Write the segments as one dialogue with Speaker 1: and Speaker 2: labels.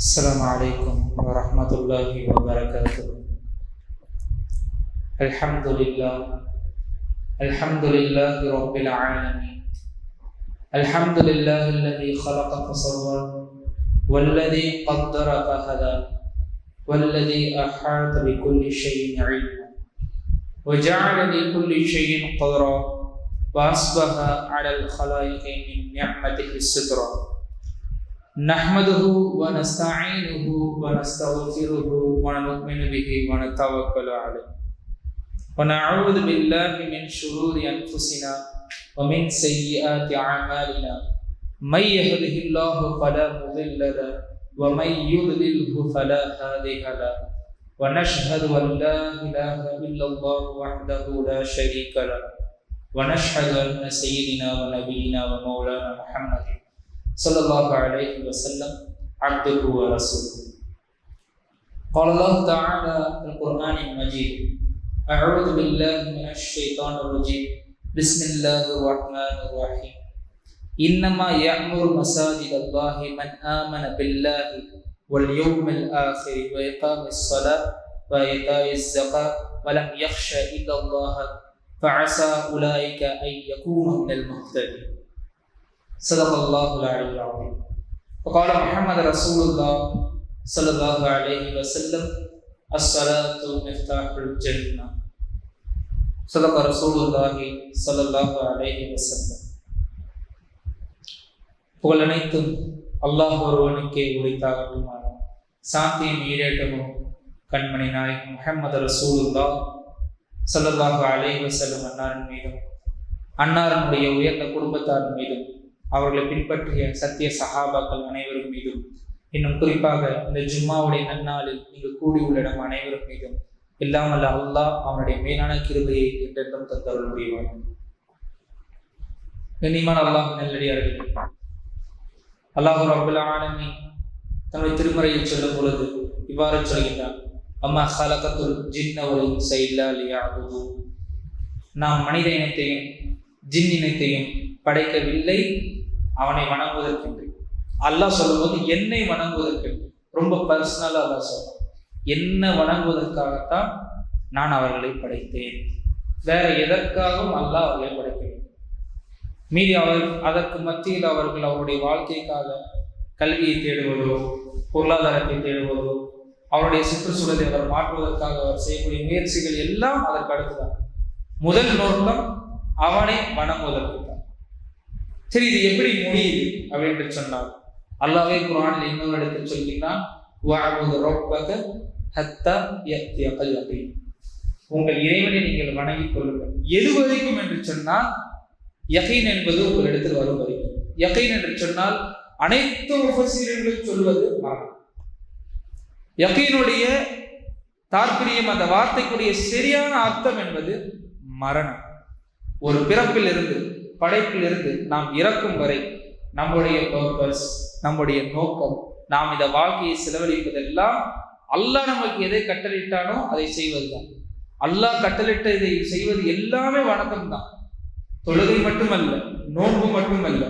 Speaker 1: السلام عليكم ورحمة الله وبركاته. الحمد لله. الحمد لله رب العالمين. الحمد لله الذي خلق فسوى والذي قدر فهدى والذي أحاط بكل شيء علما وجعل لكل شيء قدرا وأصبح على الخلائق من نعمته السترا. نحمده ونستعينه ونستغفره ونؤمن به ونتوكل عليه ونعوذ بالله من شرور انفسنا ومن سيئات اعمالنا من يهده الله فلا مضل له ومن يضلله فلا هادي له ونشهد ان لا اله الا الله وحده لا شريك له ونشهد ان سيدنا ونبينا ومولانا محمد صلى الله عليه وسلم عبده ورسوله. قال الله تعالى في القرآن المجيد أعوذ بالله من الشيطان الرجيم. بسم الله الرحمن الرحيم. إنما يأمر مساجد الله من آمن بالله واليوم الآخر وإقام الصلاة وإيتاء الزكاة ولم يخش إلا الله فعسى أولئك أن يكونوا من المهتدين. صدق الله العلي العظيم وقال محمد رسول الله صلى الله عليه وسلم الصلاة مفتاح الجنة صدق رسول الله صلى الله عليه وسلم புகழ் அனைத்தும் அல்லாஹ் ஒருவனுக்கே உரித்தாகட்டுமான சாந்தியும் ஈரேட்டமும் கண்மணி நாயகம் முஹம்மது ரசூலுல்லா சல்லல்லாஹு அலைஹி வஸல்லம் அன்னாரின் மீதும் அன்னாரனுடைய உயர்ந்த குடும்பத்தாரின் மீதும் அவர்களை பின்பற்றிய சத்திய சஹாபாக்கள் அனைவரும் மீதும் இன்னும் குறிப்பாக இந்த ஜும்மாவுடைய நன்னாளில் நீங்கள் கூடியுள்ள இடம் அனைவரும் மீதும் இல்லாமல் அல்லாஹ் அவனுடைய மேலான கிருபையை என்றென்றும் தந்தவர்கள் முடிவார் கண்ணியமான அல்லாஹ் நெல்லடியார்கள் அல்லாஹு ரபுல் ஆனமி தன்னுடைய திருமறையில் சொல்லும் பொழுது இவ்வாறு சொல்கின்றான் அம்மா ஹலகத்துல் ஜின்னவரை சைல்லா லியாபுது நாம் மனித இனத்தையும் ஜின் இனத்தையும் படைக்கவில்லை அவனை வணங்குவதற்கென்று. அல்லாஹ் சொல்லும்போது என்னை வணங்குவதற்கென்று. ரொம்ப பர்சனலாக அல்லாஹ் சொல்றான். என்ன வணங்குவதற்காகத்தான் நான் அவர்களை படைத்தேன். வேற எதற்காகவும் அல்லாஹ் அவர்களை படைக்கவில்லை. மீறி அவர் அதற்கு மத்தியில் அவர்கள் அவருடைய வாழ்க்கைக்காக கல்வியை தேடுவதோ பொருளாதாரத்தை தேடுவதோ அவருடைய சுற்றுச்சூழலை அவர் மாற்றுவதற்காக அவர் செய்யக்கூடிய முயற்சிகள் எல்லாம் அதற்கு அடுத்துதான் முதல் நோக்கம் அவனை வணங்குவதற்கு தான். சரி இது எப்படி முடியுது? அப்படின்னு சொன்னார். அல்லாவே குரானில் இன்னொரு இடத்தில் சொல்கின்றான் உங்கள் இறைவனை நீங்கள் வணங்கிக் கொள்ளுங்கள். எது வரைக்கும் என்று சொன்னால் யகைன் என்பது உங்களிடத்தில் வரும் வரைக்கும். யகைன் என்று சொன்னால் அனைத்து உபசீரங்களும் சொல்வது மரணம். யகைனுடைய தாற்பயம் அந்த வார்த்தைக்குரிய சரியான அர்த்தம் என்பது மரணம். ஒரு பிறப்பில் இருந்து படைப்பிலிருந்து நாம் இறக்கும் வரை நம்முடைய பர்பஸ் நம்முடைய நோக்கம் நாம் இந்த வாழ்க்கையை செலவழிப்பதெல்லாம் அல்லாஹ் நமக்கு எதை கட்டளிட்டானோ அதை செய்வதுதான். அல்லாஹ் கட்டளிட்ட இதை செய்வது எல்லாமே வணக்கம் தான் தொழுகை மட்டுமல்ல நோன்பு மட்டுமல்ல.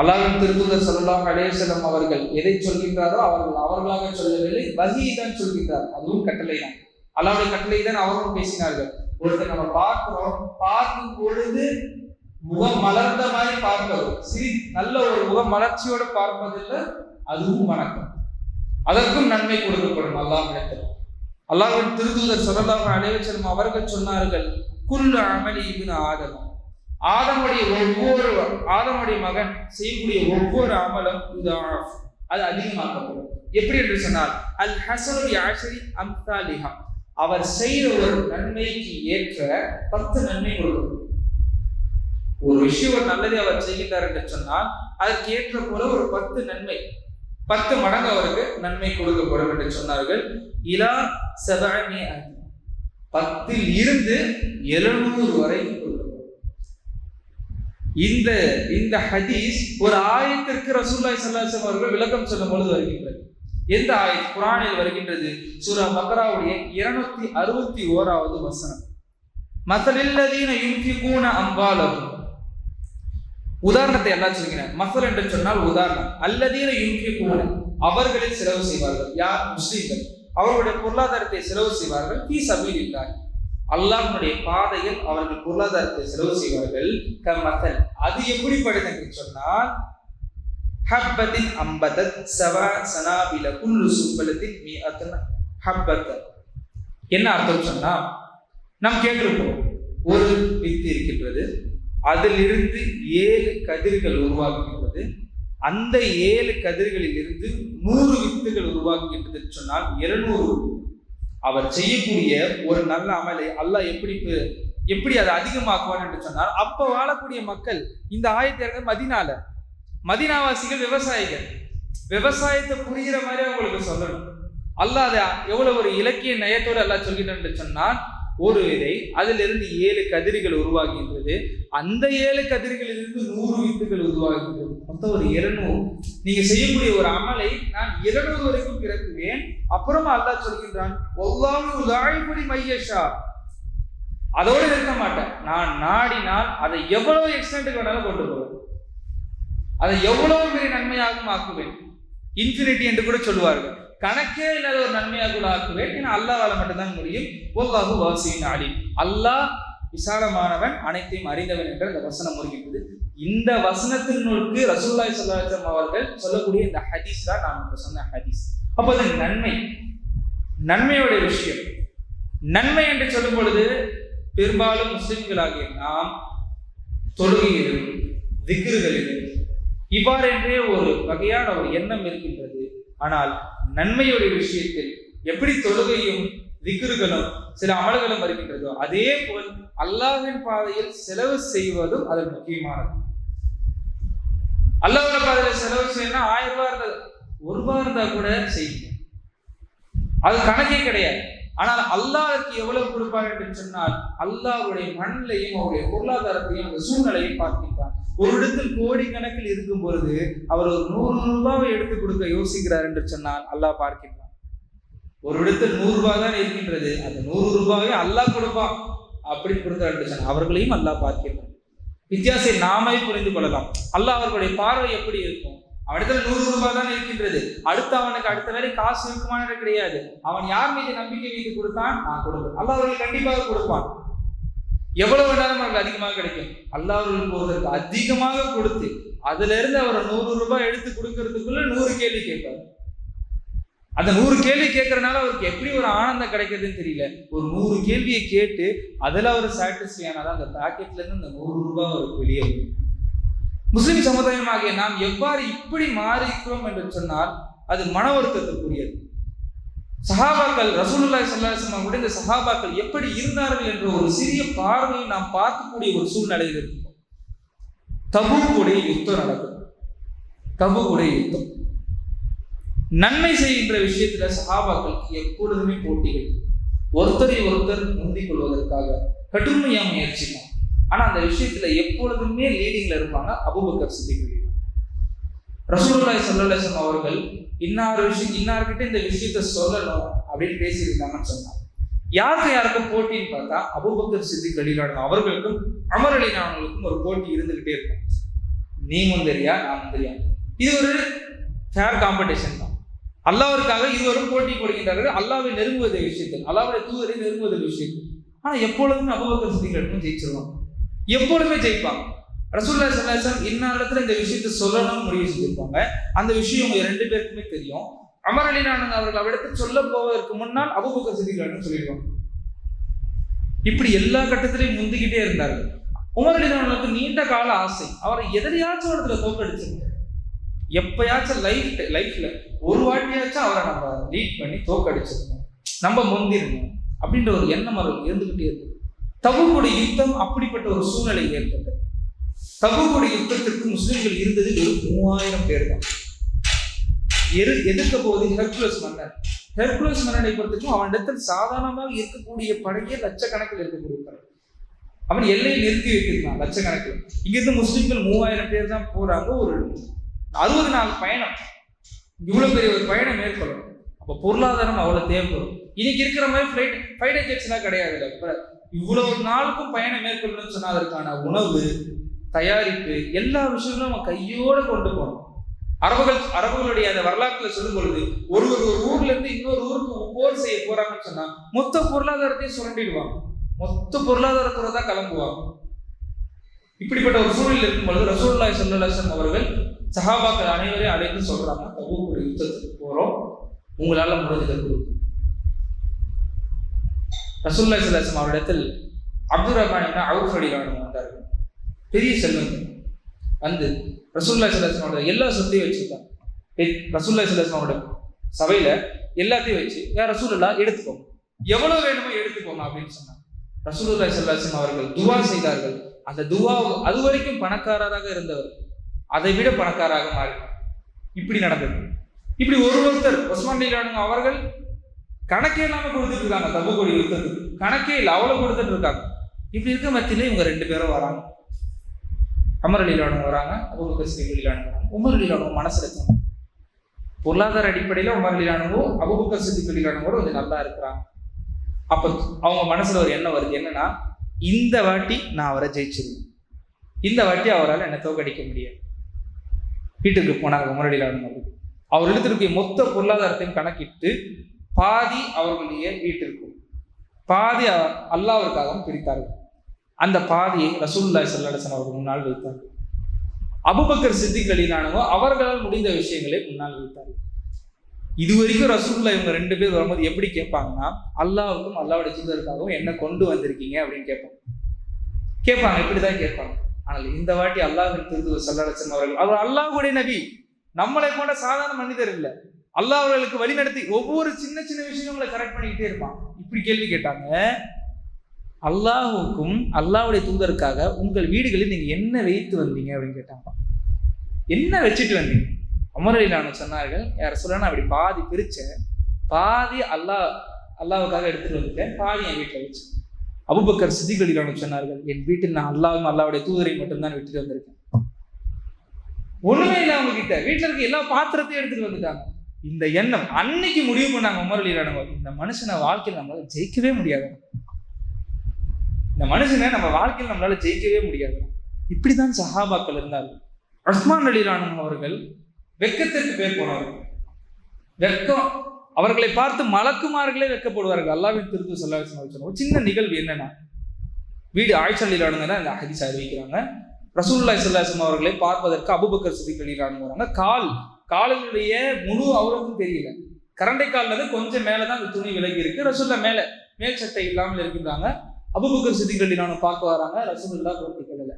Speaker 1: அல்லாவின் திருத்துதர் சொல்லலாம் அலேசலம் அவர்கள் எதை சொல்கின்றாரோ அவர்கள் அவர்களாக சொல்லவில்லை வகி தான் சொல்கின்றார். அதுவும் கட்டளை தான் அல்லாவுடைய கட்டளை தான் அவர்களும் பேசினார்கள். ஒருத்தர் நம்ம பார்க்கிறோம் பார்க்கும் பொழுது முகம் மலர்ந்த மாதிரி பார்ப்பது. சிரி நல்ல ஒரு முகம் மலர்ச்சியோடு பார்ப்பதில்லை அதுவும் வணக்கம். அதற்கும் நன்மை கொடுக்கப்படும் அல்லாஹ் இடத்தில் அல்லாஹின் திருதூதர் சொல்லலாம் அலைவச்சலம் அவர்கள் சொன்னார்கள் குல்லு அமளி இபின் ஆதம். ஆதமுடைய ஒவ்வொரு ஆதமுடைய மகன் செய்யக்கூடிய ஒவ்வொரு அமலும் அது அதிகமாக்கப்படும். எப்படி என்று சொன்னால் அல் ஹசன் யாசரி அம்தாலிஹா அவர் செய்த ஒரு நன்மைக்கு ஏற்ற பத்து நன்மை கொடுக்கும் ஒரு விஷயம் ஒரு நல்லதை அவர் செய்கிறார் என்று சொன்னால் அதற்கு ஏற்ற போல ஒரு பத்து நன்மை பத்து மடங்கு அவருக்கு நன்மை கொடுக்கப்படும் என்று சொன்னார்கள். இலா சதாமி பத்தில் இருந்து எழுநூறு வரை இந்த இந்த ஹதீஸ் ஒரு ஆயத்திற்கு ரசூல்லாய் சல்லாசம் அவர்கள் விளக்கம் சொல்லும் பொழுது வருகின்றது. எந்த ஆயத்? குரானில் வருகின்றது. சூரா பக்ராவுடைய இருநூத்தி அறுபத்தி ஓராவது வசனம். மசலில்லதீன யுக்திகூன அம்பாலகும் உதாரணத்தை எல்லாம் சொல்கிறேன் மசல் என்று சொன்னால் உதாரணம். அல்லதீன யூனிய கூட அவர்களில் செலவு செய்வார்கள். யார்? முஸ்லீம்கள். அவர்களுடைய பொருளாதாரத்தை செலவு செய்வார்கள். பி சபீல் இல்லார் அல்லாஹனுடைய பாதையில் அவர்கள் பொருளாதாரத்தை செலவு செய்வார்கள். கமத்தல் அது எப்படிப்படுது என்று சொன்னால் ஹப்பத்தின் அம்பதத் சவா சனாபில குல்லு சும்பலத்தின் மீ அத்தன ஹப்பத்தன் என்ன அர்த்தம் சொன்னா நாம் கேட்டிருப்போம். ஒரு வித்து இருக்கின்றது. அதிலிருந்து ஏழு கதிர்கள் உருவாகுகின்றது அந்த ஏழு கதிர்களில் இருந்து நூறு வித்துகள் உருவாக்குகின்றது சொன்னால் எழுநூறு. அவர் செய்யக்கூடிய ஒரு நல்ல அமலை அல்லாஹ் எப்படி எப்படி அதை அதிகமாக்குவான் என்று சொன்னால் அப்போ வாழக்கூடிய மக்கள் இந்த ஆயத்தை இறங்க மதினால. மதினாவாசிகள் விவசாயிகள். விவசாயத்தை புரிகிற மாதிரி அவங்களுக்கு சொல்லணும். அல்லாஹ் அதை எவ்வளவு ஒரு இலக்கிய நயத்தோடு எல்லாம் சொல்கிறான் என்று சொன்னால் ஒரு விதை அதிலிருந்து ஏழு கதிர்கள் உருவாகின்றது. அந்த ஏழு கதிர்களிலிருந்து நூறு வித்துகள் உருவாகின்றது. மொத்தம் ஒரு இருநூறு. நீங்க செய்யக்கூடிய ஒரு அமலை நான் இருநூறு வரைக்கும் பிறக்குவேன். அப்புறமா அல்லாஹ் சொல்கின்றான் ஒவ்வாறு உதாய்படி மையஷா. அதோடு நிறுத்த மாட்டேன். நான் நாடினால் அதை எவ்வளவு எக்ஸ்டென்ட்டுக்கு வேணாலும் கொண்டு போவேன். அதை எவ்வளவு பெரிய நன்மையாகவும் ஆக்குவேன். இன்ஃபினிட்டி என்று கூட சொல்லுவார்கள். கணக்கே இல்லாத ஒரு நன்மையாக கூட ஆக்குவேன். ஏன்னா அல்லாவால மட்டும்தான் முடியும். ஒவ்வாகு வாசியின் ஆடி அல்லாஹ் விசாலமானவன் அனைத்தையும் அறிந்தவன் என்ற இந்த வசனம் வருகின்றது இந்த வசனத்தினுக்கு ரசூல்லாய் சொல்லாச்சம் அவர்கள் சொல்லக்கூடிய இந்த ஹதீஸ் தான் நான் இப்போ சொன்ன ஹதீஸ். அப்போ அது நன்மை. நன்மையுடைய விஷயம். நன்மை என்று சொல்லும் பொழுது பெரும்பாலும் முஸ்லிம்களாகிய நாம் தொழுகையிலும் திக்ருகளிலும் இவ்வாறென்றே ஒரு வகையான ஒரு எண்ணம் இருக்கின்றது. ஆனால் நன்மையுடைய விஷயத்தில் எப்படி தொழுகையும் திக்ருகளும் சில அமல்களும் வருகின்றதோ அதே போல் அல்லாஹ்வின் பாதையில் செலவு செய்வதும் அது முக்கியமானது. அல்லாஹ்வின் பாதையில் செலவு செய்யணும்னா ஆயிரம் ரூபாய் இருந்தது ஒரு ரூபாய் இருந்தா கூட செய்யுங்க. அது கணக்கே கிடையாது. ஆனால் அல்லாஹுக்கு எவ்வளவு கொடுப்பார் என்று சொன்னால் அல்லாஹ்வுடைய மண்ணிலையும் அவருடைய பொருளாதாரத்தையும் சூழ்நிலையும் பார்க்கின்றான். ஒரு இடத்தில் கோடி கணக்கில் இருக்கும் பொழுது அவர் ஒரு நூறு ரூபாவை எடுத்து கொடுக்க யோசிக்கிறார் என்று சொன்னால் அல்லாஹ் பார்க்கின்றான். ஒரு இடத்தில் நூறு ரூபாய் தான் இருக்கின்றது அந்த நூறு ரூபாயை அல்லாஹ் கொடுப்பான் அப்படி கொடுக்கிறார் என்று சொன்னால் அவர்களையும் அல்லாஹ் பார்க்கின்றான். வித்தியாசத்தை நாமே புரிந்து கொள்ளலாம். அல்லாஹ் அவர்களுடைய பார்வை எப்படி இருக்கும்? அவனிடத்துல நூறு ரூபாய் தான் இருக்கின்றது அடுத்து அவனுக்கு அடுத்த வேலை காசு இருக்குமானது கிடையாது. அவன் யார் மீது நம்பிக்கை மீது கொடுத்தான்? நான் கொடுப்பேன். அல்லாஹ் அவர்கள் கண்டிப்பாக கொடுப்பான். எவ்வளவு வேணாலும் அவருக்கு அதிகமாக கிடைக்கும். அல்லாஹ் போவதற்கு அதிகமாக கொடுத்து அதுல இருந்து அவர் நூறு ரூபாய் எடுத்து கொடுக்கறதுக்குள்ள நூறு கேள்வி கேட்பார். அந்த நூறு கேள்வி கேட்கறனால அவருக்கு எப்படி ஒரு ஆனந்தம் கிடைக்கிறதுன்னு தெரியல. ஒரு நூறு கேள்வியை கேட்டு அதில் அவர் சாட்டிஸ்ஃபை ஆனால் அந்த பாக்கெட்ல இருந்து அந்த நூறு ரூபாய் அவருக்கு வெளியே வரும். முஸ்லிம் சமுதாயமாகிய நாம் எவ்வாறு இப்படி மாறிக்கிறோம் என்று சொன்னால் அது மன வருத்தத்துக்குரியது சஹாபாக்கள் ரசூலுல்லாய் ஸல்லல்லாஹு அலைஹி இந்த சஹாபாக்கள் எப்படி இருந்தார்கள் என்ற ஒரு சிறிய பார்வையை நாம் பார்க்கக்கூடிய ஒரு சூழ்நிலையில் இருக்கிறோம் தபூக்குடைய யுத்தம் நடக்குது தபூக்குடைய யுத்தம். நன்மை செய்கின்ற விஷயத்துல சஹாபாக்களுக்கு எப்பொழுதுமே போட்டிகள். ஒருத்தரை ஒருத்தர் முந்திக் கொள்வதற்காக கடுமையா முயற்சிக்கும் ஆனா அந்த விஷயத்துல எப்பொழுதுமே லீடிங்ல இருப்பாங்க அபுபக்கர் சித்திக் ரசூலுல்லாஹி ஸல்லல்லாஹு அவர்கள் இன்னார் விஷயம் இன்னார்கிட்ட இந்த விஷயத்த சொல்லணும் அப்படின்னு பேசியிருந்தாங்கன்னு சொன்னாங்க. யாருக்கு யாருக்கும் போட்டின்னு பார்த்தா அபுபக்கர் சித்தி அலிலாடன் அவர்களுக்கும் அமர் அலிலானவர்களுக்கும் ஒரு போட்டி இருந்துகிட்டே இருக்கும். நீ முந்தரியா நான் முந்தரியா? இது ஒரு ஃபேர் காம்படிஷன் தான். அல்லாவிற்காக இருவரும் போட்டி போடுகின்றார்கள். அல்லாவை நெருங்குவது விஷயத்தில் அல்லாவுடைய தூதரை நெருங்குவது விஷயத்தில். ஆனால் எப்பொழுதுமே அபுபக்கர் சித்திகளுக்கும் ஜெயிச்சிருவாங்க. எப்பொழுதுமே ஜெயிப்பாங்க. ரசூல்லா சல்லாசம் இந்நேரத்துல இந்த விஷயத்த சொல்லணும்னு முடிவு செஞ்சிருப்பாங்க. அந்த விஷயம் உங்க ரெண்டு பேருக்குமே தெரியும். அமர் அலினானன் அவர்கள் அவரிடத்தில் சொல்ல போவதற்கு முன்னால் அபுபக்கர் சித்திகள்னு சொல்லிடுவாங்க. இப்படி எல்லா கட்டத்திலையும் முந்திக்கிட்டே இருந்தார்கள். உமர் அலினானுக்கு நீண்ட கால ஆசை. அவரை எதிரியாச்சும் இடத்துல தோக்கடிச்சிருங்க எப்பயாச்சும் லைஃப் லைஃப்ல ஒரு வாட்டியாச்சும் அவரை நம்ம லீட் பண்ணி தோக்கடிச்சிருக்கோம் நம்ம முந்திருக்கோம் அப்படின்ற ஒரு எண்ணம் அவருக்கு இருந்துகிட்டே இருக்கு தபுக்குடைய யுத்தம் அப்படிப்பட்ட ஒரு சூழ்நிலை ஏற்பட்டது. தபுக்குடைய யுத்தத்திற்கு முஸ்லிம்கள் இருந்தது வெறும் மூவாயிரம் பேர் தான். எரு எதிர்க்க போவது ஹெர்குலஸ் மன்னர். ஹெர்குலஸ் மன்னனை பொறுத்தவரைக்கும் அவனிடத்தில் சாதாரணமாக இருக்கக்கூடிய படையே லட்சக்கணக்கில் இருக்கக்கூடிய படை அவன் எல்லையை நிறுத்தி வைத்திருந்தான் லட்சக்கணக்கில். இங்கிருந்து முஸ்லிம்கள் மூவாயிரம் பேர் தான் போறாங்க ஒரு அறுபது நாள் பயணம். இவ்வளவு பெரிய ஒரு பயணம் மேற்கொள்ளும். அப்போ பொருளாதாரம் அவ்வளவு தேவைப்படும். இன்னைக்கு இருக்கிற மாதிரி ஃபிளைட் ஃபைட்டர் ஜெட்ஸ்லாம் கிடையாது. இப்போ இவ்வளவு நாளுக்கும் பயணம் மேற்கொள்ளணும்னு சொன்னா அதற்கான உணவு தயாரிப்பு எல்லா விஷயங்களும் நம்ம கையோடு கொண்டு போகணும் அரபுகள் அரபுகளுடைய அந்த வரலாற்றுல சொல்லும் பொழுது ஒரு ஒரு ஊர்ல இருந்து இன்னொரு ஊருக்கு போர் செய்ய போறாங்கன்னு சொன்னா மொத்த பொருளாதாரத்தையும் சுரண்டிடுவாங்க மொத்த பொருளாதாரத்துறை தான் கிளம்புவாங்க இப்படிப்பட்ட ஒரு சூழலில் இருக்கும் பொழுது ரசூல்லாய் சல்லாசன் அவர்கள் சஹாபாக்கள் அனைவரையும் அழைத்து சொல்றாங்க தபூக் யுத்தத்துக்கு போறோம். உங்களால முடிஞ்சதை கொடுக்கும் ரசூல்லாய் சல்லாசம் அவரிடத்தில் அப்துல் ரஹ்மான் அவுஃப் அலிலானு வந்தார்கள். பெரிய செல்வங்கள் வந்து ரசூல்லா சல்லாசம் எல்லா சொத்தையும் வச்சுருக்காங்க. ரசூல்லா சல்லாசம் சபையில எல்லாத்தையும் வச்சு ஏன் ரசூல்லா எடுத்துக்கோ. எவ்வளவு வேணுமோ எடுத்துக்கோங்க அப்படின்னு சொன்னாங்க. ரசூலுல்லா சல்லாசம் அவர்கள் துவா செய்தார்கள். அந்த துவா அது வரைக்கும் பணக்காரராக இருந்தவர். அதை விட பணக்காராக மாறி. இப்படி நடந்தது. இப்படி ஒரு ஒருத்தர் ஒஸ்மான் அவர்கள் கணக்கே இல்லாம கொடுத்துட்டு இருக்காங்க. தபுகொடி யுத்தத்துக்கு. கணக்கே இல்லை அவ்வளவு கொடுத்துட்டு இருக்காங்க. இப்படி இருக்க மத்தியில இவங்க ரெண்டு பேரும் வராங்க. அமர் லீலானுங்க வராங்க அபுபக்கர் சிங் வராங்க. உமர் லீலானுங்க மனசுல தோணும் பொருளாதார அடிப்படையில் உமர் லீலானுவோ அபுபக்கர் சித்திக் கொஞ்சம் நல்லா இருக்கிறாங்க. அப்போ அவங்க மனசுல ஒரு எண்ணம் வருது. என்னன்னா இந்த வாட்டி நான் அவரை ஜெயிச்சிருவேன். இந்த வாட்டி அவரால் என்னை தோக்கடிக்க முடியாது. வீட்டுக்கு போனாங்க உமரடியில் அவர் எடுத்திருக்க மொத்த பொருளாதாரத்தையும் கணக்கிட்டு பாதி அவர்களுடைய வீட்டிற்கும் பாதி அல்லாவிற்காகவும் பிரித்தார்கள். அந்த பாதையை ரசூல்லாய் சல்லாசன் அவர்கள் முன்னால் வைத்தார்கள். அபுபக்கர் சித்திக் அலினானவோ அவர்களால் முடிந்த விஷயங்களை முன்னால் வைத்தார்கள். இது வரைக்கும் ரசூல்லா இவங்க ரெண்டு பேர் வரும்போது எப்படி கேட்பாங்கன்னா அல்லாவுக்கும் அல்லாவோட தூதருக்காகவும் என்ன கொண்டு வந்திருக்கீங்க? அப்படின்னு கேட்பாங்க. கேட்பாங்க இப்படிதான் கேட்பாங்க. ஆனால் இந்த வாட்டி அல்லாஹின் திருத்துவர் சல்லாசன் அவர்கள் அவர் அல்லாஹுடைய நபி. நம்மளை போன்ற சாதாரண மனிதர் இல்லை. அல்லாஹ் அவர்களுக்கு வழி நடத்தி ஒவ்வொரு சின்ன சின்ன விஷயங்களை கரெக்ட் பண்ணிக்கிட்டே இருப்பான். இப்படி கேள்வி கேட்டாங்க அல்லாஹுக்கும் அல்லாவுடைய தூதருக்காக உங்கள் வீடுகளில் நீங்க என்ன வைத்து வந்தீங்க அப்படின்னு கேட்டாங்க என்ன வச்சுட்டு வந்தீங்க? அமரலிலான சொன்னார்கள் யார சொல்ல நான் அப்படி பாதி பிரிச்ச பாதி அல்லாஹ் அல்லாவுக்காக எடுத்துட்டு வந்துட்டேன். பாதி என் வீட்டில் வச்சேன் அபுபக்கர் சிதிகளிலான சொன்னார்கள் என் வீட்டில் நான் அல்லாவும் அல்லாவுடைய தூதரை மட்டும்தான் விட்டுட்டு வந்திருக்கேன். ஒண்ணுமே இல்லை அவங்க கிட்ட வீட்டில் இருக்க எல்லா பாத்திரத்தையும் எடுத்துட்டு வந்துட்டாங்க. இந்த எண்ணம் அன்னைக்கு முடிவு பண்ணாங்க உமரலிலானவர் இந்த மனுஷனை வாழ்க்கையில் நம்மளால ஜெயிக்கவே முடியாது. இந்த மனுஷனை நம்ம வாழ்க்கையில் நம்மளால ஜெயிக்கவே முடியாது. இப்படிதான் சஹாபாக்கள் இருந்தார்கள். அலி அலிலானும் அவர்கள் வெக்கத்திற்கு பேர் போனார்கள் வெக்கம் அவர்களை பார்த்து மலக்குமார்களே வெக்கப்படுவார்கள். அல்லாவின் திருத்து சொல்லாசன் ஒரு சின்ன நிகழ்வு என்னன்னா வீடு ஆய்ச்சலிலானுங்க தான் அந்த ஹதீஸ் அறிவிக்கிறாங்க. ரசூல்லாய் சல்லாசம் அவர்களை பார்ப்பதற்கு அபுபக்கர் சித்திக் அலிலானு வராங்க. கால் காலினுடைய முழு அவருக்கும் தெரியல. கரண்டை காலில் கொஞ்சம் மேலே தான் அந்த துணி விலகி இருக்கு. ரசூல்லா மேலே மேல் சட்டை இல்லாமல் இருக்கின்றாங்க. அபுபக்கர் சித்திக் பார்க்க வராங்க ரசூலுல்லா போர்த்தி கொள்ளல.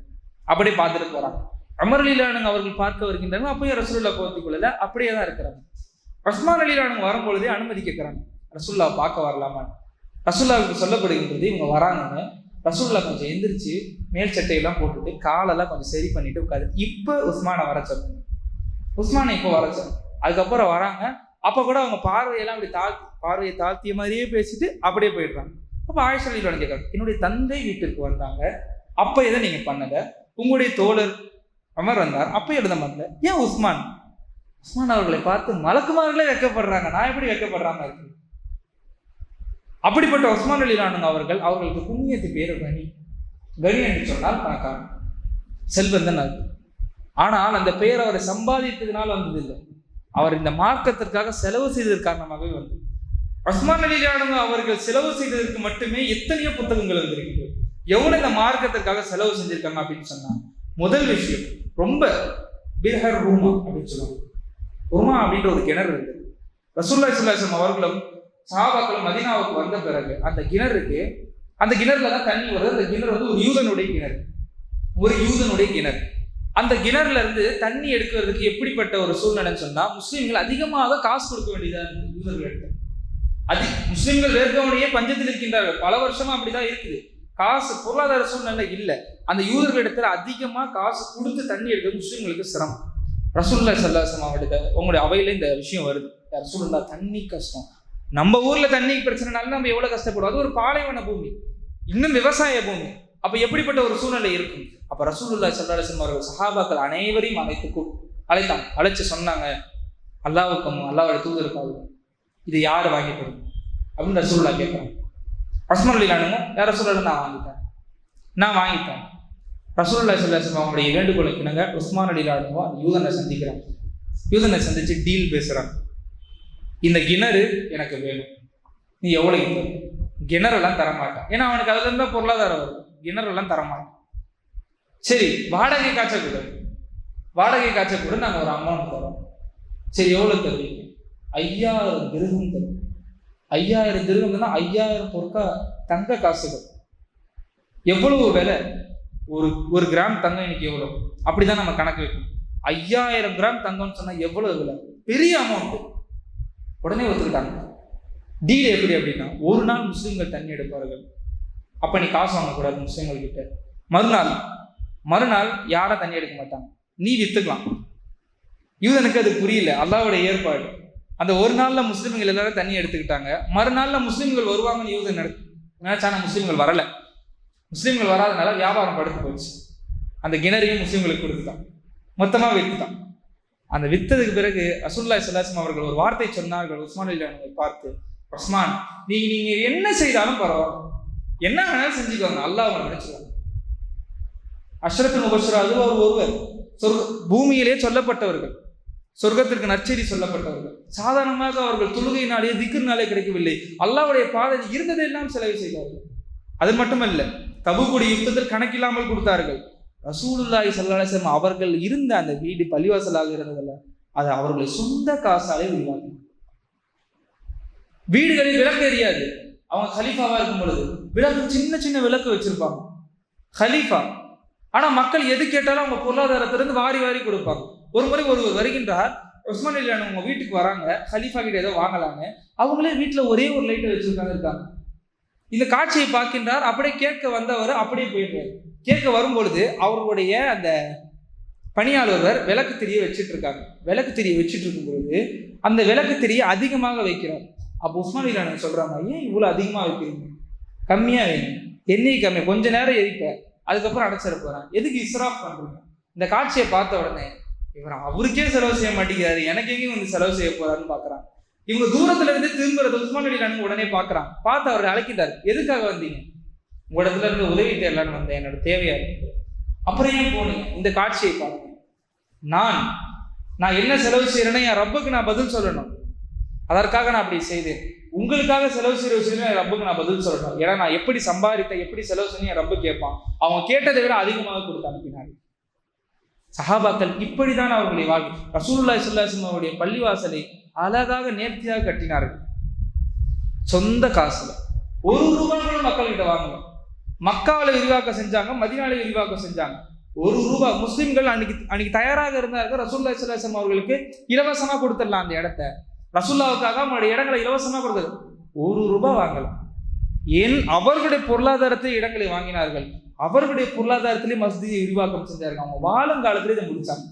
Speaker 1: அப்படியே பார்த்துட்டு போறாங்க. அமர்லீலானுங்க அவர்கள் பார்க்க வருகின்றாங்க அப்பயும் ரசூல்லா போர்த்தி கொள்ளல அப்படியே தான் இருக்கிறாங்க. ரஸ்மான் அலிலானுங்க வரும்பொழுதே அனுமதி கேட்குறாங்க. ரசூல்லா பார்க்க வரலாமா? ரசூல்லாவுக்கு சொல்லப்படுகின்றது இவங்க வராங்கன்னு. ரசூல்லா கொஞ்சம் எந்திரிச்சு மேல் சட்டையெல்லாம் போட்டுட்டு காலெல்லாம் கொஞ்சம் சரி பண்ணிட்டு உட்காது இப்போ உஸ்மானை வர சொல்லுங்க. உஸ்மானை இப்போ வர சொல்லுங்க அதுக்கப்புறம் வராங்க. அப்போ கூட அவங்க பார்வையெல்லாம் அப்படி தாழ்த்தி பார்வையை தாழ்த்திய மாதிரியே பேசிட்டு அப்படியே போயிடுறாங்க. அப்போ ஆயிஷா அலிலானு கேட்குறாங்க என்னுடைய தந்தை வீட்டிற்கு வந்தாங்க. அப்போ எதை நீங்கள் பண்ணல? உங்களுடைய தோழர் அமர் வந்தார். அப்போ எழுத மாட்டல ஏன் உஸ்மான்? உஸ்மான் அவர்களை பார்த்து மலக்குமார்களே வைக்கப்படுறாங்க. நான் எப்படி வைக்கப்படுறாங்க இருக்கு அப்படிப்பட்ட உஸ்மான் அலிலானுங்க அவர்கள் அவர்களுக்கு புண்ணியத்து பேர் கனி. கனி என்று சொன்னால் பணக்காரன். செல்வந்தன் அது. ஆனால் அந்த பெயர் அவரை சம்பாதித்ததுனால வந்ததில்லை. அவர் இந்த மார்க்கத்திற்காக செலவு செய்ததற்கு காரணமாகவே வந்தது. உஸ்மான் அலிலானுங்க அவர்கள் செலவு செய்ததற்கு மட்டுமே எத்தனையோ புத்தகங்கள் வந்திருக்கிறது எவ்வளவு இந்த மார்க்கத்திற்காக செலவு செஞ்சிருக்காங்க அப்படின்னு சொன்னாங்க முதல் விஷயம் ரொம்ப பிஹர் ரூமா அப்படின்னு சொல்லுவாங்க. உருமா அப்படின்ற ஒரு கிணறு இருக்கு. ரசூல்லா சுல்லாசம் அவர்களும் சாபாக்களும் மதீனாவுக்கு வந்த பிறகு அந்த கிணறுக்கு அந்த கிணறுல தான் தண்ணி வருது. அந்த கிணறு வந்து ஒரு யூதனுடைய கிணறு. ஒரு யூதனுடைய கிணறு. அந்த கிணறுல இருந்து தண்ணி எடுக்கிறதுக்கு எப்படிப்பட்ட ஒரு சூழ்நிலைன்னு சொன்னா முஸ்லீம்கள் அதிகமாக காசு கொடுக்க வேண்டியதாக யூதர்கள் யூதர்களுக்கு அதி முஸ்லிம்கள் வேர்க்கவனையே பஞ்சத்தில் இருக்கின்றார்கள். பல வருஷமா அப்படிதான் இருக்குது. காசு பொருளாதார சூழ்நிலை இல்லை. அந்த யூதர்களிடத்துல அதிகமாக காசு கொடுத்து தண்ணி எடுக்க முஸ்லீம்களுக்கு சிரமம். ரசூல்லா சல்லாசம் அவர்கிட்ட உங்களுடைய அவையில இந்த விஷயம் வருது. ரசூல்லா தண்ணி கஷ்டம். நம்ம ஊர்ல தண்ணி பிரச்சனைனால நம்ம எவ்வளவு கஷ்டப்படுவோம்? அது ஒரு பாலைவன பூமி. இன்னும் விவசாய பூமி. அப்ப எப்படிப்பட்ட ஒரு சூழ்நிலை இருக்கும்? அப்ப ரசூலுல்லா சல்லாசம் அவர்கள் சஹாபாக்கள் அனைவரையும் அழைத்து அழைத்தான் அழைச்சு சொன்னாங்க அல்லாவுக்கும் அல்லாவோட தூதருக்காகவும் இது யார் வாங்கிட்டு அப்படின்னு ரசூல்லா கேட்குறாங்க அஸ்மர் அலிலானுங்க யார் ரசூல்லா நான் வாங்கிட்டேன். நான் வாங்கிட்டேன். ரசூல்லா ஸல்லல்லாஹு அலைஹி வஸல்லம் அவங்களுடைய வேண்டுகோளுக்கு உஸ்மான் அலி ராணுவோ அந்த யூதனை சந்திக்கிறாங்க. யூதனை சந்திச்சு டீல் பேசுகிறாங்க இந்த கிணறு எனக்கு வேணும். நீ எவ்வளோ தரும் கிணறெல்லாம் தரமாட்டான். ஏன்னா அவனுக்கு அதுல இருந்தா பொருளாதாரம் வரும். கிணறெல்லாம் தரமாட்டான். சரி வாடகை காய்ச்ச கூட. வாடகை காய்ச்ச கூட நாங்கள் ஒரு அமௌண்ட் தரோம். சரி எவ்வளோ தருவீங்க? ஐயாயிரம் திருகம் தரும் ஐயாயிரம் திருகம்னா ஐயாயிரம் பொருட்கா தங்க காசுகள். எவ்வளவு விலை? ஒரு ஒரு கிராம் தங்கம் இன்னைக்கு எவ்வளோ அப்படிதான் நம்ம கணக்கு வைக்கணும். ஐயாயிரம் கிராம் தங்கம்னு சொன்னா எவ்வளவு விலை? பெரிய அமௌண்ட் உடனே ஒத்துக்கிட்டாங்க. டீல் எப்படி அப்படின்னா ஒரு நாள் முஸ்லீம்கள் தண்ணி எடுப்பார்கள். அப்ப நீ காசு வாங்கக்கூடாது முஸ்லீம்கள் கிட்ட. மறுநாள் மறுநாள் யாரும் தண்ணி எடுக்க மாட்டாங்க. நீ வித்துக்கலாம். யூதனுக்கு அது புரியல. அல்லாவோட ஏற்பாடு. அந்த ஒரு நாள்ல முஸ்லீம்கள் எல்லாரும் தண்ணி எடுத்துக்கிட்டாங்க. மறுநாள்ல முஸ்லீம்கள் வருவாங்கன்னு யூதன் நினை- நினைச்சான முஸ்லீம்கள் வரல. முஸ்லீம்கள் வராதனால வியாபாரம் படுத்து போச்சு. அந்த கிணறையும் முஸ்லீம்களுக்கு கொடுத்துட்டான். மொத்தமா விற்றுட்டான் அந்த வித்ததுக்கு பிறகு அசுல்லா சல்லாஸ்லாம் அவர்கள் ஒரு வார்த்தை சொன்னார்கள் உஸ்மான் அலி பார்த்து உஸ்மான் நீங்க நீங்க என்ன செய்தாலும் பரவாயில்ல. என்ன வேணாலும் செஞ்சுக்கோங்க. அல்லாஹ் அவனை நினைச்சுக்கோங்க அஷ்ரத்து முபஸ்ரா அது ஒரு ஒருவர் சொர்க்க பூமியிலே சொல்லப்பட்டவர்கள். சொர்க்கத்திற்கு நற்செய்தி சொல்லப்பட்டவர்கள். சாதாரணமாக அவர்கள் தொழுகையினாலே திக்குனாலே கிடைக்கவில்லை. அல்லாவுடைய பாதையில் இருந்ததெல்லாம் செலவு செய்தார்கள். அது மட்டுமல்ல தபுக்குடி யுத்தத்தில் கணக்கில்லாமல் கொடுத்தார்கள். ரசூலுல்லாஹி ஸல்லல்லாஹு அவர்கள் இருந்த அந்த வீடு பள்ளிவாசலாக இருந்ததல்ல அது அவர்களை சொந்த காசாலே உருவாக்கினார் வீடுகளில் விளக்கு எரியாது. அவங்க ஹலீஃபாவா இருக்கும் பொழுது விளக்கு சின்ன சின்ன விளக்கு வச்சிருப்பாங்க. ஹலீஃபா ஆனா மக்கள் எது கேட்டாலும் அவங்க பொருளாதாரத்திலிருந்து வாரி வாரி கொடுப்பாங்க. ஒரு முறை ஒருவர் வருகின்றார் உஸ்மான் அலிலான் உங்க வீட்டுக்கு வராங்க ஹலீஃபா கிட்ட ஏதோ வாங்கலாங்க அவங்களே வீட்டில் ஒரே ஒரு லைட்டை வச்சிருக்காங்க இருக்காங்க. இந்த காட்சியை பார்க்கின்றார் அப்படியே கேட்க வந்தவர் அப்படியே போயிடுறாரு. கேட்க வரும்பொழுது அவர்களுடைய அந்த பணியாளர் விளக்கு தெரிய வச்சுட்டு இருக்காங்க. விளக்கு தெரிய வச்சுட்டு இருக்கும் பொழுது அந்த விளக்கு தெரிய அதிகமாக வைக்கிறோம் அப்போ உஸ்மான் அலிலான் சொல்கிறாங்க ஏன் இவ்வளோ அதிகமாக வைக்கிறீங்க? கம்மியாக வேணும் எண்ணெய் கம்மி. கொஞ்ச நேரம் எரிப்ப அதுக்கப்புறம் அடைச்சிட போகிறேன் எதுக்கு இஸ்ராஃப் பண்ணுறீங்க இந்த காட்சியை பார்த்த உடனே இவர்? அவருக்கே செலவு செய்ய மாட்டேங்கிறாரு. எனக்கு எங்கேயும் வந்து செலவு செய்ய போறாருன்னு பாக்குறான் இவங்க தூரத்துல இருந்து திரும்புறது உஸ்மான் அலிலான் உடனே பாக்குறான் பார்த்து அவர் அழைக்கிட்டார் எதுக்காக வந்தீங்க? உங்களிடத்துல இருந்து உதவி தேடலான்னு வந்தேன். என்னோட தேவையா இருக்கு. அப்புறம் ஏன் போனீங்க இந்த காட்சியை பாருங்க. நான் நான் என்ன செலவு செய்யறேன்னா என் ரப்புக்கு நான் பதில் சொல்லணும். அதற்காக நான் அப்படி செய்தேன். உங்களுக்காக செலவு செய்யற விஷயம் என் ரப்புக்கு நான் பதில் சொல்லணும். ஏன்னா நான் எப்படி சம்பாதித்த எப்படி செலவு செஞ்சு என் ரப்பு கேட்பான். அவங்க கேட்டதை விட அதிகமாக கொடுத்து அனுப்பினாங்க சஹாபாக்கள் இப்படிதான் அவர்களை வாழ்க்கை ரசூலுல்லாஹி ஸல்லல்லாஹு அவருடைய பள்ளிவாசலை அழகாக நேர்த்தியாக கட்டினார்கள். சொந்த காசுல. ஒரு ரூபாய் கூட மக்கள்கிட்ட வாங்கல. மக்காவை விரிவாக்கம் செஞ்சாங்க மதினால விரிவாக்கம் செஞ்சாங்க. ஒரு ரூபாய் முஸ்லிம்கள் அன்னைக்கு அன்னைக்கு தயாராக இருந்தார்கள். ரசூல்லா சல்லாசம் அவர்களுக்கு இலவசமா கொடுத்துடலாம் அந்த இடத்த. ரசூல்லாவுக்காக அவங்களுடைய இடங்களை இலவசமா கொடுத்தது. ஒரு ரூபாய் வாங்கலாம் ஏன்? அவர்களுடைய பொருளாதாரத்தை இடங்களை வாங்கினார்கள். அவர்களுடைய பொருளாதாரத்திலே மசூதியை விரிவாக்கம் செஞ்சார்கள். அவங்க வாழும் காலத்திலே இதை முடிச்சாங்க.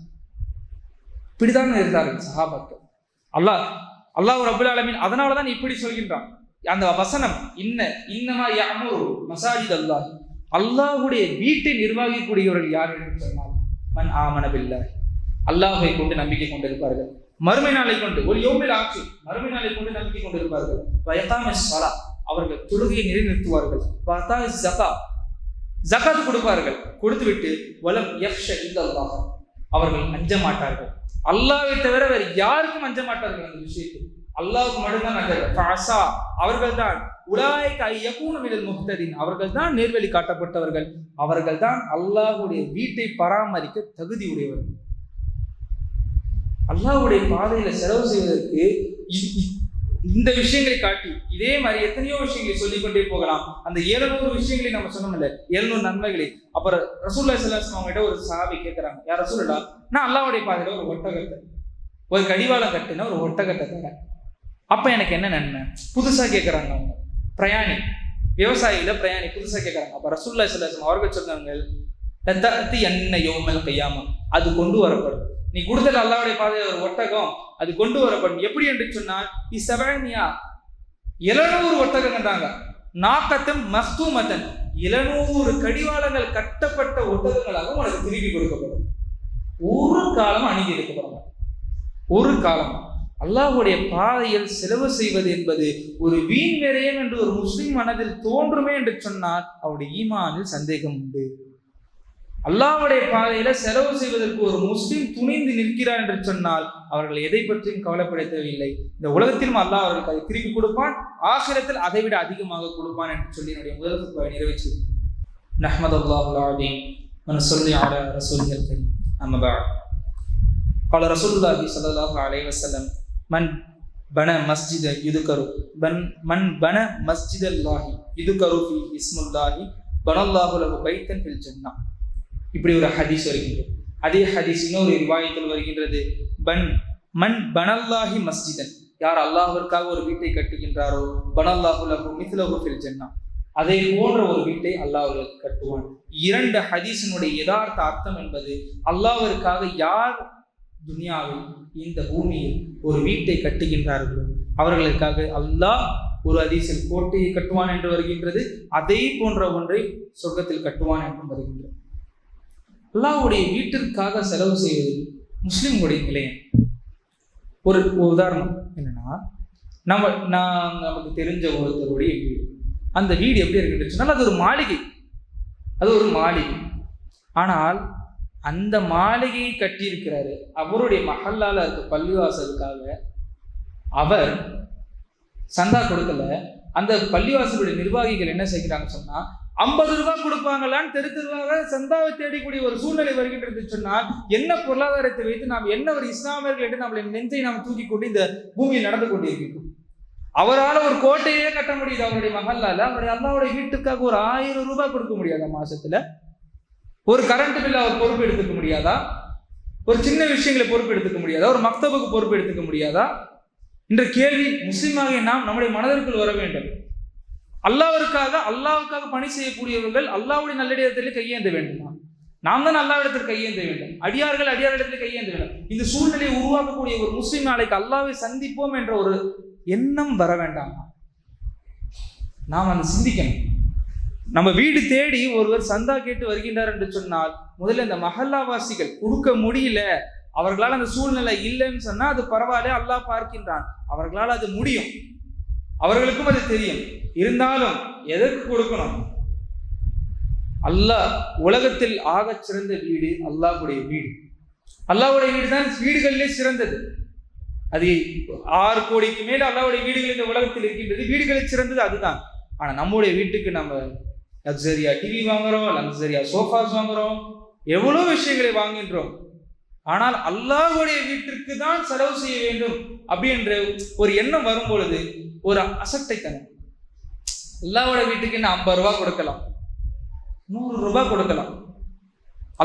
Speaker 1: இப்படிதான் இருந்தார்கள் சஹாபாக்கள். அல்லாஹ் அல்லாஹ் ரபுல் ஆலமீன் அதனால தான் இப்படி சொல்கின்றான். அந்த வசனம் இன்ன இன்னமா யஅமுரு மசாஜித் அல்லாஹ் அல்லாஹ்வுடைய வீட்டை நிர்வகிக்கக்கூடியவர்கள் யார் என்று சொன்னால் மன் ஆமன அல்லாஹை கொண்டு நம்பிக்கை கொண்டிருப்பார்கள். மறுமை நாளை கொண்டு ஒரு யோமில் ஆட்சி மறுமை நாளை கொண்டு நம்பிக்கை கொண்டிருப்பார்கள். அவர்கள் தொழுகையை நிலைநிறுத்துவார்கள். ஜகாத் கொடுப்பார்கள். கொடுத்துவிட்டு வலம் யக்ஷ இல்லல்லாஹ். அவர்கள் அஞ்ச மாட்டார்கள். அல்லாவை தவிர வேறு யாருக்கும் அஞ்ச மாட்டார்கள் அந்த விஷயத்தில்? அல்லாவுக்கு மட்டும்தான் அஞ்சல் அவர்கள் தான் உலாய்க்கு ஐயகூன மினல் முக்தரின் அவர்கள் தான் நேர்வழி காட்டப்பட்டவர்கள். அவர்கள் தான் அல்லாஹ்வுடைய வீட்டை பராமரிக்க தகுதி உடையவர்கள். அல்லாஹ்வுடைய பாதையில செலவு செய்வதற்கு இந்த விஷயங்களை காட்டி இதே மாதிரி எத்தனையோ விஷயங்களை சொல்லிக்கொண்டே போகலாம். அந்த ஏழுநூறு விஷயங்களை நம்ம சொன்னோம்ல ஏழுநூறு நன்மைகளை. அப்புறம் ரசூல்லா சல்லாஸ் அவங்ககிட்ட ஒரு சாவி கேட்கறாங்க. யார் ரசூல்லா நான் அல்லாவுடைய பாதையில ஒரு ஒட்டகத்தை ஒரு கடிவாளம் கட்டின ஒரு ஒட்டகத்தை தரேன். அப்ப எனக்கு என்ன நன்மை? புதுசா கேட்கறாங்க அவங்க. பிரயாணி விவசாயியில பிரயாணி புதுசா கேட்கறாங்க. அப்ப ரசூல்லா சல்லாஸ் அவர்கள் சொன்னாங்க தத்தி என்ன யோமல் கையாம? அது கொண்டு வரப்படும். நீ கொடுத்தது அல்லாவுடைய பாதையில் ஒரு ஒட்டகம் அது கொண்டு வரப்படும். எப்படி என்று சொன்னால் இசவனியா எழுநூறு ஒட்டகம் கண்டாங்க. நாக்கத்தம் மஹ்தூமத்தன் எழுநூறு கடிவாளங்கள் கட்டப்பட்ட ஒட்டகங்களாக உனக்கு திருப்பி கொடுக்கப்படும். ஒரு காலம் அணுகி இருக்கப்படுங்க ஒரு காலம். அல்லாஹ்வுடைய பாதையில் செலவு செய்வது என்பது ஒரு வீண் விரயம் என்று ஒரு முஸ்லிம் மனதில் தோன்றுமே என்று சொன்னால் அவருடைய ஈமானில் சந்தேகம் உண்டு. அல்லாஹ்வுடைய பாதையில செலவு செய்வதற்கு ஒரு முஸ்லிம் துணிந்து நிற்கிறார் என்று சொன்னால் அவர்கள் எதை பற்றியும் கவலைப்பட தேவையில்லை இந்த உலகத்திலும் அல்லாஹ் அவர்களுக்கு அதை திருப்பி கொடுப்பான் ஆசிரத்தில் அதை விட அதிகமாக கொடுப்பான் என்று சொல்லி என்னுடைய முதல் குத்துபாவை நிறைவேற்றி நஹ்மத் அல்லாஹுல் ஆதீம் மன் சொல்லி ஆல ரசூல்கள் கரீம் அம்மா பாத் قال رسول الله صلى الله عليه وسلم من بنى مسجد يذكر بن من بنى مسجد الله يذكر فيه اسم الله بنى الله له بيتا في الجنة இப்படி ஒரு ஹதீஸ் வருகின்றது. அதே ஹதீஸ் இன்னொரு ரிவாயத்தில் வருகின்றது. பன் மண் பனல்லாஹி மஸ்ஜிதன். யார் அல்லாஹிற்காக ஒரு வீட்டை கட்டுகின்றாரோ பனல்லாஹு லஹு மித்லஹு ஃபில் ஜன்னா. அதே போன்ற ஒரு வீட்டை அல்லாஹர்களுக்கு கட்டுவான். இரண்டு ஹதீஸினுடைய யதார்த்த அர்த்தம் என்பது அல்லாஹிற்காக யார் துனியாவில் இந்த பூமியில் ஒரு வீட்டை கட்டுகின்றார்களோ அவர்களுக்காக அல்லாஹ் ஒரு அதிசல் கோட்டையை கட்டுவான் என்று வருகின்றது. அதே போன்ற ஒன்றை சொர்க்கத்தில் கட்டுவான் என்றும் வருகின்றது. அல்லாவுடைய வீட்டிற்காக செலவு செய்வது முஸ்லீம்களுடைய நிலையம் ஒரு உதாரணம் என்னன்னா நம்ம நான் நமக்கு தெரிஞ்ச ஒருத்தருடைய வீடு. அந்த வீடு எப்படி இருக்குன்னு அது ஒரு மாளிகை. அது ஒரு மாளிகை. ஆனால் அந்த மாளிகையை கட்டியிருக்கிறாரு அவருடைய மகளால் இருக்க பள்ளிவாசலுக்காக அவர் சந்தா கொடுக்கல. அந்த பள்ளிவாசலுடைய நிர்வாகிகள் என்ன செய்கிறாங்கன்னு சொன்னால் ஐம்பது ரூபாய் கொடுப்பாங்களான்னு தெரு தெருவாக சந்தாவை தேடிக்கூடிய ஒரு சூழ்நிலை வருகின்றது சொன்னால் என்ன பொருளாதாரத்தை வைத்து நாம் என்ன ஒரு இஸ்லாமியர்கள் என்று நம்மளை நெஞ்சை நாம் தூக்கி கொண்டு இந்த பூமியில் நடந்து கொண்டிருக்கிறோம் அவரால் ஒரு கோட்டையே கட்ட முடியுது அவருடைய மகளால். அவருடைய அல்லாவுடைய வீட்டுக்காக ஒரு ஆயிரம் ரூபாய் கொடுக்க முடியாதா மாசத்துல? ஒரு கரண்ட் பில் அவர் பொறுப்பு எடுத்துக்க முடியாதா? ஒரு சின்ன விஷயங்களை பொறுப்பு எடுத்துக்க முடியாதா? ஒரு மக்தபுக்கு பொறுப்பு எடுத்துக்க முடியாதா? என்ற கேள்வி முஸ்லீமாக நாம் நம்முடைய மனதிற்குள் வர வேண்டும். அல்லாவிற்காக அல்லாவுக்காக பணி செய்யக்கூடியவர்கள் அல்லாவுடைய நல்லிடத்தில் கையேந்த வேண்டுமா? நாம் தான் அல்லாவிடத்தில் கையேந்த வேண்டும். அடியார்கள் அடியாரிடத்தில் கையேந்த வேண்டும். இந்த சூழ்நிலையை உருவாக்கக்கூடிய ஒரு முஸ்லீம் நாளைக்கு அல்லாவை சந்திப்போம் என்ற ஒரு எண்ணம் வர வேண்டாமா? நாம் அதை சிந்திக்கணும். நம்ம வீடு தேடி ஒருவர் சந்தா கேட்டு வருகின்றார் என்று சொன்னால் முதல்ல இந்த மஹல்லாவாசிகள் கொடுக்க முடியல. அவர்களால் அந்த சூழ்நிலை இல்லைன்னு சொன்னால் அது பரவாயில்ல அல்லாஹ் பார்க்கின்றான். அவர்களால் அது முடியும். அவர்களுக்கும் அது தெரியும். இருந்தாலும் எதற்கு கொடுக்கணும்? அல்லாஹ் உலகத்தில் ஆகச் சிறந்த வீடு அல்லாஹுடைய வீடு. அல்லாஹுடைய வீடு தான் வீடுகளிலே சிறந்தது. அது ஆறு கோடிக்கு மேல் அல்லாவுடைய வீடுகள் இந்த உலகத்தில் இருக்கின்றது. வீடுகளில் சிறந்தது அதுதான். ஆனா நம்முடைய வீட்டுக்கு நம்ம லக்ஸரியா டிவி வாங்குறோம் லக்ஸரியா சோஃபாஸ் வாங்குறோம் எவ்வளோ விஷயங்களை வாங்கின்றோம் ஆனால் அல்லாஹுடைய வீட்டிற்கு தான் செலவு செய்ய வேண்டும் அப்படின்ற ஒரு எண்ணம் வரும் பொழுது ஒரு அசட்டை தனம் அல்லாவோட வீட்டுக்கு நான் ஐம்பது ரூபா கொடுக்கலாம். நூறு ரூபாய் கொடுக்கலாம்.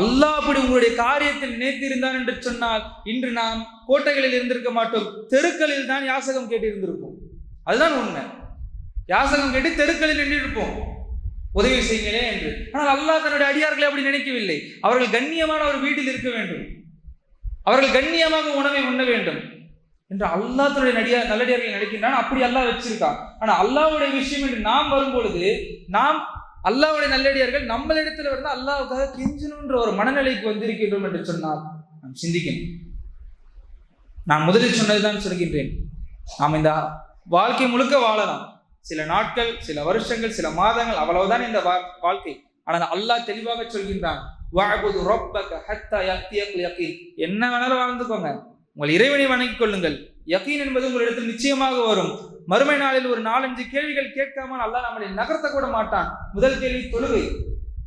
Speaker 1: அல்லாஹ் அப்படி உங்களுடைய காரியத்தில் நினைத்திருந்தான் என்று சொன்னால் இன்று நாம் கோட்டைகளில் இருந்திருக்க மாட்டோம். தெருக்களில் தான் யாசகம் கேட்டு இருந்திருப்போம் அதுதான் உண்மை. யாசகம் கேட்டு தெருக்களில் நின்றிருப்போம். உதவி செய்யுங்களே என்று. ஆனால் அல்லாஹ் தன்னுடைய அடியார்களை அப்படி நினைக்கவில்லை. அவர்கள் கண்ணியமான ஒரு வீட்டில் இருக்க வேண்டும். அவர்கள் கண்ணியமாக உணவை உண்ண வேண்டும். என்று அல்லாஹ் தன்னுடைய நடிகா நல்லடியார்கள் நினைக்கின்றான் அப்படி அல்லாஹ் வச்சிருக்கான். ஆனா அல்லாவுடைய விஷயம் என்று நாம் வரும் பொழுது நாம் அல்லாஹ்வுடைய நல்லடியார்கள் நம்மளிடத்துல வந்து அல்லாவுக்காக கெஞ்சணுன்ற ஒரு மனநிலைக்கு வந்திருக்கின்றோம் என்று சொன்னால் நாம் சிந்திக்கணும். நான் முதலில் சொன்னதுதான் சொல்கின்றேன். நாம் இந்த வாழ்க்கை முழுக்க வாழலாம். சில நாட்கள் சில வருஷங்கள் சில மாதங்கள் அவ்வளவுதான் இந்த வாழ்க்கை. ஆனால் அல்லாஹ் தெளிவாக சொல்கின்றான் என்ன வேணாலும் வாழ்ந்துக்கோங்க உங்கள் இறைவனை வணங்கிக் கொள்ளுங்கள். யக்கீன் என்பது உங்களிடத்தில் நிச்சயமாக வரும். மறுமை நாளில் ஒரு நாலஞ்சு கேள்விகள் கேட்காமல் அல்லாஹ் நம்மளை நகர்த்த கூட மாட்டான். முதல் கேள்வி தொழுகை.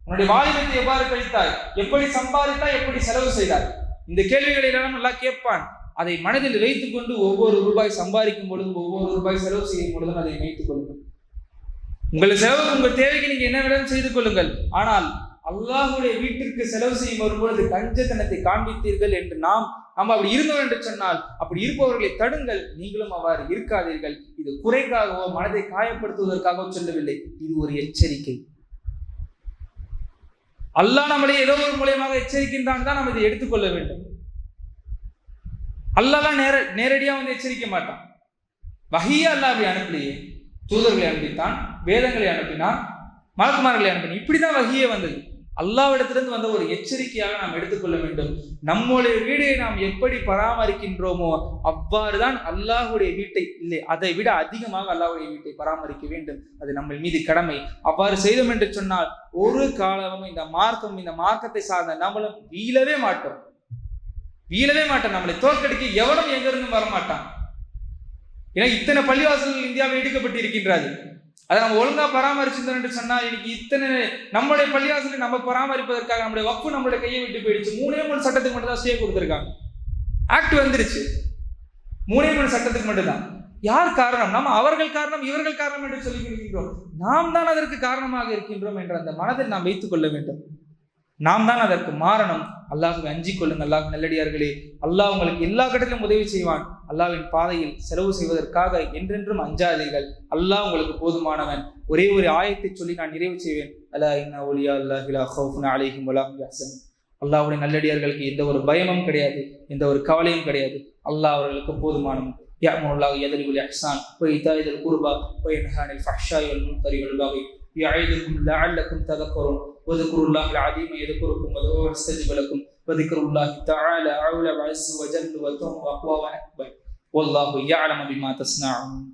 Speaker 1: உன்னுடைய வாலிபத்தை எவ்வாறு கழித்தாய்? எப்படி சம்பாதித்தாய்? எப்படி செலவு செய்தாய்? இந்த கேள்விகளை எல்லாம் நல்லா கேட்பான். அதை மனதில் வைத்துக் கொண்டு ஒவ்வொரு ரூபாய் சம்பாதிக்கும் பொழுதும் ஒவ்வொரு ரூபாய் செலவு செய்யும் பொழுதும் அதை வைத்துக் கொள்ளுங்கள். உங்கள் செலவு உங்கள் தேவைக்கு நீங்க என்ன வேணாலும் செய்து கொள்ளுங்கள். ஆனால் அல்லாஹுடைய வீட்டிற்கு செலவு செய்யும் வரும்பொழுது கஞ்சத்தனத்தை காண்பித்தீர்கள் என்று நாம் நாம் அப்படி இருந்தோம் என்று சொன்னால் அப்படி இருப்பவர்களை தடுங்கள். நீங்களும் அவ்வாறு இருக்காதீர்கள். இது குறைக்காகவோ மனதை காயப்படுத்துவதற்காகவோ சொல்லவில்லை. இது ஒரு எச்சரிக்கை. அல்லாஹ் நம்மளை ஏதோ ஒரு மூலியமாக எச்சரிக்கின்றான் தான் நம்ம இதை எடுத்துக்கொள்ள வேண்டும். அல்லாஹ் நேர நேரடியாக வந்து எச்சரிக்க மாட்டான். வகையே அல்லாவை அனுப்பலையே. தூதர்களை அனுப்பித்தான் வேதங்களை அனுப்பினான் மலக்குமார்களை அனுப்பினான். இப்படிதான் வகையே வந்தது. அல்லாவிடத்திலிருந்து வந்த ஒரு எச்சரிக்கையாக நாம் எடுத்துக்கொள்ள வேண்டும். நம்முடைய வீடை நாம் எப்படி பராமரிக்கின்றோமோ அவ்வாறுதான் அல்லாஹுடைய வீட்டை இல்லை அதை விட அதிகமாக அல்லாஹுடைய வீட்டை பராமரிக்க வேண்டும். அது நம்ம மீது கடமை. அவ்வாறு செய்தோம் என்று சொன்னால் ஒரு காலமும் இந்த மார்க்கம் இந்த மார்க்கத்தை சார்ந்த நம்மளும் வீழவே மாட்டோம். வீழவே மாட்டோம். நம்மளை தோற்கடிக்க எவனும் எங்கிருந்தும் வரமாட்டான். ஏன்னா இத்தனை பள்ளிவாசல்கள் இந்தியாவில் இடிக்கப்பட்டு இருக்கின்றது அதை நம்ம ஒழுங்கா பராமரிச்சிருந்தோம் என்று சொன்னா இன்னைக்கு இத்தனை நம்மளுடைய பள்ளிவாசலை நம்ம பராமரிப்பதற்காக நம்முடைய வப்பு நம்மளுடைய கையை விட்டு போயிடுச்சு. மூணே மூணு சட்டத்துக்கு மட்டும் தான் ஸ்டே கொடுத்துருக்காங்க. ஆக்ட் வந்துருச்சு. மூணே மூணு சட்டத்துக்கு மட்டும்தான். யார் காரணம்? நாம் அவர்கள் காரணம் இவர்கள் காரணம் என்று சொல்லி இருக்கின்றோம் நாம் தான் அதற்கு காரணமாக இருக்கின்றோம் என்ற அந்த மனதில் நாம் வைத்துக் கொள்ள வேண்டும். நாம் தான் அதற்கு மாறணும் அல்லாஹுவை அஞ்சிக் கொள்ளுங்கள் அல்லாஹ் நல்லடியார்களே அல்லாஹ் உங்களுக்கு எல்லா கட்டத்திலும் உதவி செய்வான் அல்லாஹ்வின் பாதையில் செலவு செய்வதற்காக என்றென்றும் அஞ்சாதீர்கள் அல்லாஹ் உங்களுக்கு போதுமானவன் ஒரே ஒரு ஆயத்தை சொல்லி நான் நிறைவு செய்வேன் அல்லா இன்ன ஒலியா அல்லாஹிலா ஹவுஃபுன் அலைஹிம் வலாம் யாசன் அல்லாஹ்வுடைய நல்லடியார்களுக்கு எந்த ஒரு பயமும் கிடையாது எந்த ஒரு கவலையும் கிடையாது அல்லாஹ் அவர்களுக்கு போதுமானவன் يأمر الله يدرب الإحسان وإيتاء ذي القربى وينهى عن الفحشاء والمنكر والبغي يعظكم لعلكم تذكرون. واذكروا الله العظيم يذكركم وادعوه يستجب لكم. وذكر الله تعالى أعلى وعز وجل وتم وأقوى وأكبر. والله يعلم بما تصنعون.